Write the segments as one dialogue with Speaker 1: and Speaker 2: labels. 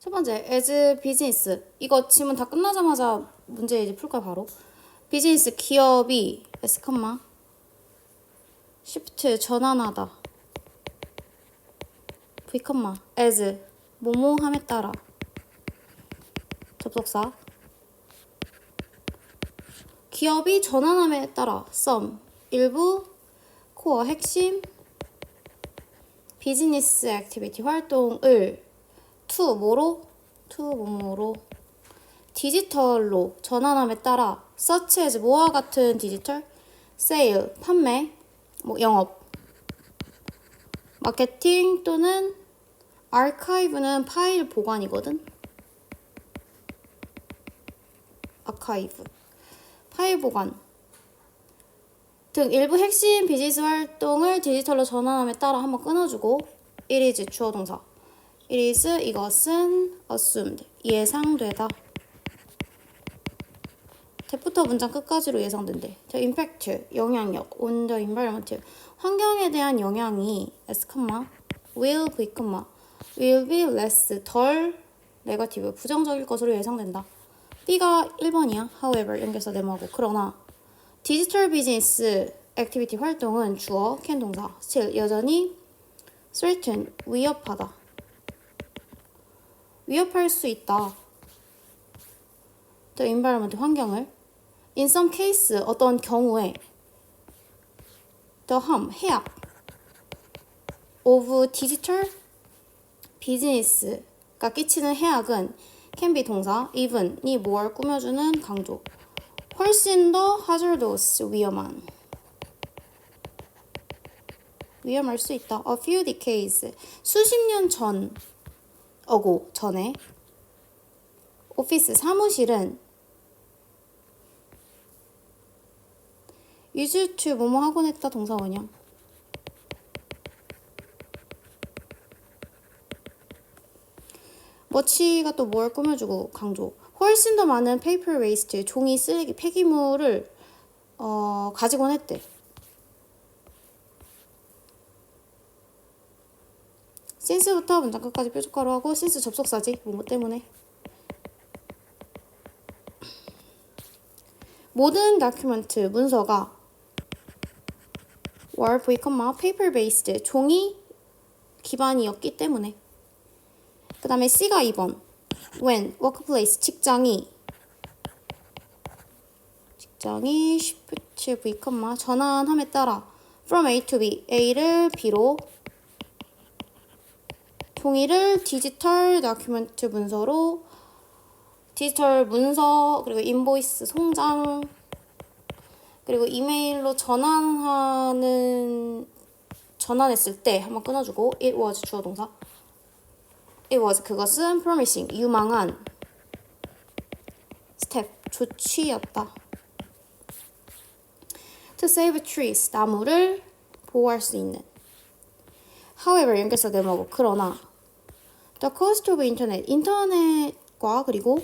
Speaker 1: 첫 번째, as business. 이거 지문 다 끝나자마자 문제 이제 풀 거야, 바로. 비즈니스 기업이 s shift 전환하다. v 컴마. as 뭐뭐함에 따라. 접속사. 기업이 전환함에 따라. some 일부 코어 핵심. 비즈니스 액티비티 활동을 to 뭐로? to 뭐뭐로. 디지털로 전환함에 따라 as 뭐와 같은 디지털? sale 판매 뭐 영업. 마케팅 또는 아카이브는 파일 보관이거든. 아카이브. 파일 보관. 등 일부 핵심 비즈니스 활동을 디지털로 전환함에 따라 한번 끊어주고 it is 주어 동사 it is 이것은 assumed 예상되다 대부터 문장 끝까지로 예상된대. The impact, 영향력, on the environment, 환경에 대한 영향이 s, will v, will be less, 덜 네거티브, 부정적일 것으로 예상된다. B가 1번이야. However, 연결사 네모하고. 그러나 디지털 비즈니스 액티비티 활동은 주어, can 동사, still 여전히 threaten, 위협하다. 위협할 수 있다. the environment, 환경을 In some case, 어떤 경우에 the harm, 해악 of digital business가 끼치는 해악은 can be 동사, even이 뭘 꾸며주는 강조 훨씬 더 hazardous, 위험한 위험할 수 있다. A few decades, 수십 년 전, 어고, 전에. 오피스 사무실은 to 뭐뭐 하곤 했다 동사 원형. 머치가 또 뭘 꾸며주고 강조. 훨씬 더 많은 페이퍼 웨이스트 종이 쓰레기 폐기물을 어, 가지곤 했대 since부터 문장 끝까지 뾰족가로 하고 since 접속사지 뭐뭐 때문에. 모든 다큐멘트 문서가 were v, paper based 종이 기반이었기 때문에. 그 다음에 C가 2번. When workplace 직장이. 직장이 shift v, 전환함에 따라 from A to B A를 B로 종이를 디지털 다큐멘트 문서로 디지털 문서 그리고 인보이스 송장 그리고 이메일로 전환하는 전환했을 때 한번 끊어주고 it was 주어 동사. It was 그것은 promising 유망한 스텝 조치였다. To save trees 나무를 보호할 수 있는. However 연결사 네모고? 그러나 the cost of internet 인터넷과 그리고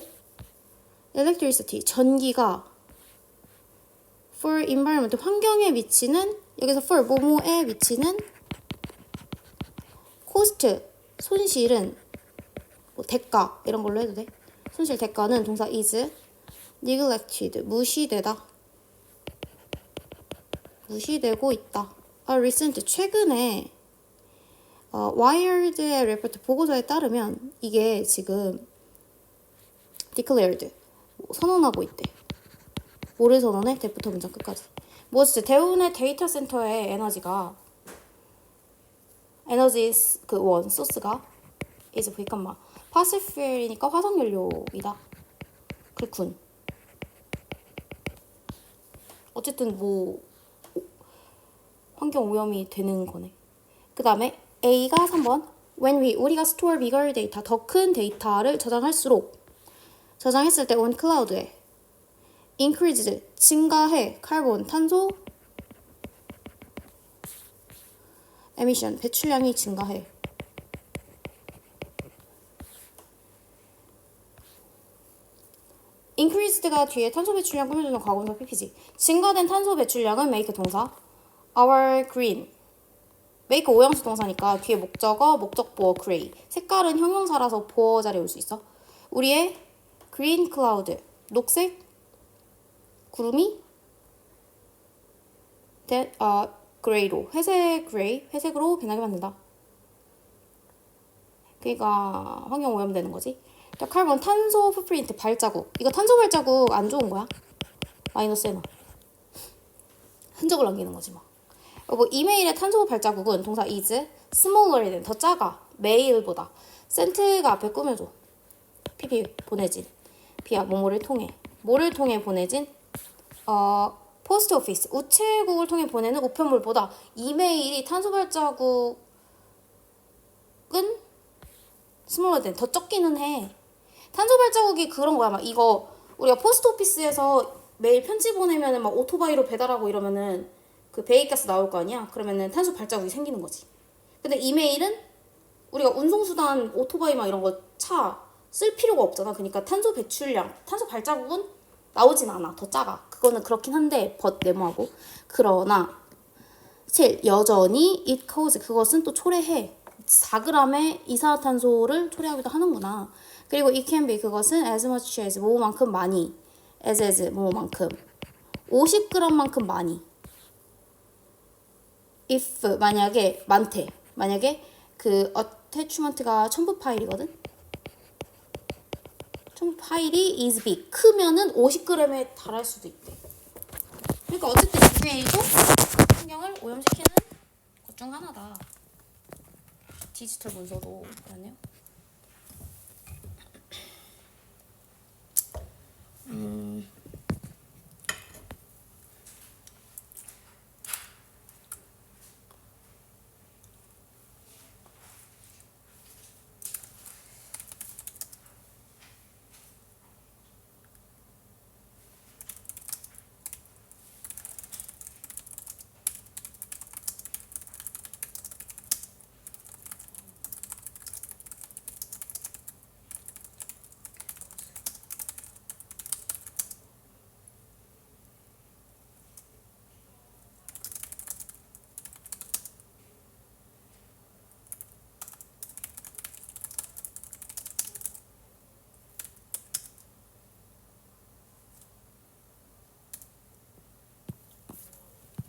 Speaker 1: electricity 전기가 for environment 환경에 미치는 여기서 for 뭐뭐에 미치는 cost 손실은 뭐 대가 이런 걸로 해도 돼. 손실 대가는 동사 is neglected 무시되다. 무시되고 있다. 아, recent 최근에 어, 와이어드의 레포트 보고서에 따르면 이게 지금 declared 선언하고 있대. 뭐를 선언해? 대부터 문장 끝까지. 뭐지? 대부분의 데이터 센터의 에너지가 에너지 그원 소스가 이제 보니까 파시필이니까 화석 연료이다. 그렇군. 어쨌든 뭐 환경 오염이 되는 거네. 그 다음에 A가 3번 when we 우리가 store bigger data 더 큰 데이터를 저장할수록 저장했을 때 on cloud에 increase 증가해 카본 탄소 emission 배출량이 증가해 increased가 뒤에 탄소 배출량 꾸며주는 과거사 PPG 증가된 탄소 배출량은 make 동사 our green make 오형식 동사니까 뒤에 목적어, 목적보어 gray. 색깔은 형용사라서 보어 자리에 올 수 있어. 우리의 green cloud, 녹색 구름이 that, 아, gray로, 회색 gray, 회색으로 변하게 만든다. 그러니까 환경 오염되는 거지. 자, 카본 탄소 풋프린트 발자국. 이거 탄소 발자국 안 좋은 거야? 마이너스 해놔. 흔적을 남기는 거지 뭐. 어, 뭐 이메일의 탄소 발자국은 동사 is smaller이 더 작아. 메일보다. 센트가 앞에 꾸며줘. PP 보내진. 비야 뭐뭐를 통해. 뭐를 통해 보내진? 어 포스트 오피스 우체국을 통해 보내는 우편물보다 이메일이 탄소 발자국은 스몰러 된 더 적기는 해. 탄소 발자국이 그런 거야. 막 이거 우리가 포스트 오피스에서 매일 편지 보내면은 막 오토바이로 배달하고 이러면은 그 배기가스 나올 거 아니야? 그러면은 탄소 발자국이 생기는 거지. 근데 이메일은 우리가 운송수단 오토바이 막 이런 거 차 쓸 필요가 없잖아. 그러니까 탄소 배출량 탄소 발자국은 나오진 않아. 더 작아. 그거는 그렇긴 한데 벗 네모하고. 그러나 7. 여전히 it cause 그것은 또 초래해. 4g의 이산화탄소를 초래하기도 하는구나. 그리고 it can be 그것은 as much as 뭐만큼 많이. as as 뭐만큼. 50g만큼 많이 if 만약에 많대. 만약에 그 attachment가 첨부 파일이거든? 첨부 파일이 is big. 크면은 50g에 달할 수도 있대. 그러니까 어쨌든 이메일도 환경을 오염시키는 것 중 하나다. 디지털 문서도 그러네요. 음